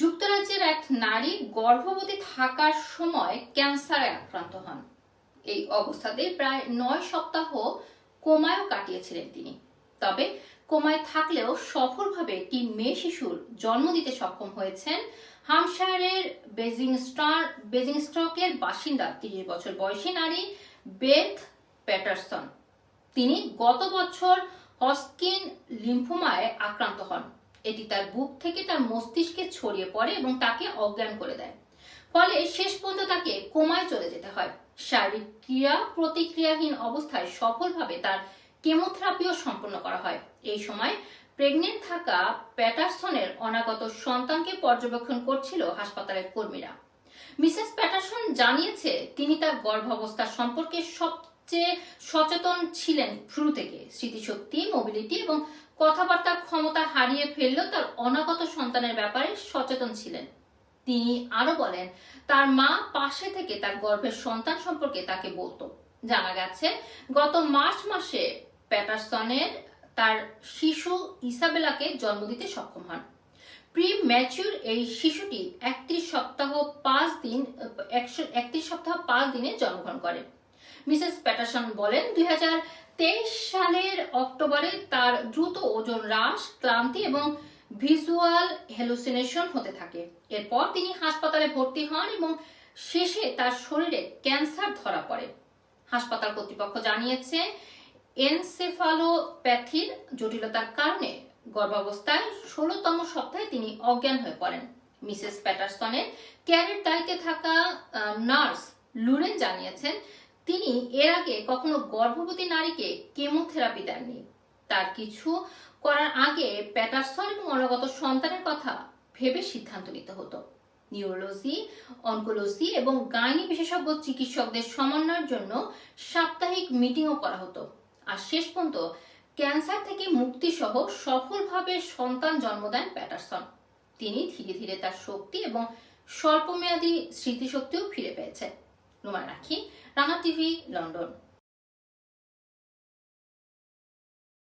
যুক্তরাজ্যের এক নারী গর্ভবতী থাকার সময় ক্যান্সারে আক্রান্ত হন। এই অবস্থাতে প্রায় নয় সপ্তাহ কোমায়ও কাটিয়েছিলেন তিনি। তবে কোমায় থাকলেও সফলভাবে একটি মেয়ে শিশুর জন্ম দিতে সক্ষম হয়েছেন হামশায়ারের বেজিংস্টার বেজিংস্টকের বাসিন্দা তিরিশ বছর বয়সী নারী বেথ প্যাটারসন। তিনি গত বছর হস্কিন লিম্ফোমায় আক্রান্ত হন। এটি তার বুক থেকে তার মস্তিষ্কে ছড়িয়ে পড়ে এবং তাকে অজ্ঞান করে দেয়। ফলে শেষ পর্যন্ত তাকে কোমায় চলে যেতে হয়। শারীরিক ক্রিয়া প্রতিক্রিয়াহীন অবস্থায় সফলভাবে তার কেমোথেরাপিও সম্পন্ন করা হয়। এই সময় প্রেগনেন্ট থাকা প্যাটারসনের অনাগত সন্তানকে পর্যবেক্ষণ করছিল হাসপাতালের কর্মীরা। মিসেস প্যাটারসন জানিয়েছে, তিনি তার গর্ভাবস্থা সম্পর্কে সবচেয়ে সচেতন ছিলেন শুরু থেকে। স্মৃতিশক্তি মোবিলিটি এবং কথাবার্তার ক্ষমতা হারিয়ে ফেললেও তার অনাগত সন্তানের ব্যাপারে সচেতন ছিলেন। তিনি আরও বলেন, তার মা পাশে থেকে তার গর্ভের সন্তান সম্পর্কে তাকে বলতো। জানা গেছে, গত মার্চ মাসে প্যাটারসনের তার শিশু ইসাবেলাকে জন্ম দিতে সক্ষম হন। প্রি ম্যাচিউর এই শিশুটি একত্রিশ সপ্তাহ পাঁচ দিন একত্রিশ সপ্তাহ পাঁচ দিনে জন্মগ্রহণ করে। মিসেস প্যাটারসন বলেন, দুই তেইশ সালের অক্টোবরে তার দ্রুত ওজন হ্রাস, ক্লান্তি এবং ভিজুয়াল হেলুসিনেশন হতে থাকে। এরপর তিনি হাসপাতালে ভর্তি হন এবং শেষে তার শরীরে ক্যান্সার ধরা পড়ে। হাসপাতাল কর্তৃপক্ষ জানিয়েছে, এনসেফালোপ্যাথির জটিলতার কারণে গর্ভাবস্থায় ষোলোতম সপ্তাহে তিনি অজ্ঞান হয়ে পড়েন। মিসেস প্যাটারসনের কেয়ারের দায়িত্বে থাকা নার্স লুরেন জানিয়েছেন তিনি এর আগে কখনো গর্ভবতী নারীকে কেমোথেরাপি দেননি। তার কিছু করার আগে প্যাটারসন এবং অনাগত সন্তানের কথা ভেবে সিদ্ধান্ত নিতে হতো। নিউরোলজি, অনকোলজি এবং গাইনি বিশেষজ্ঞ চিকিৎসকদের সমন্বয়ের জন্য সাপ্তাহিক মিটিংও করা হতো। আর শেষ পর্যন্ত ক্যান্সার থেকে মুক্তি সহ সফলভাবে সন্তান জন্ম দেন প্যাটারসন। তিনি ধীরে ধীরে তার শক্তি এবং স্বল্পমেয়াদী স্মৃতিশক্তিও ফিরে পেয়েছেন। রুমা রাখি। Rana TV London.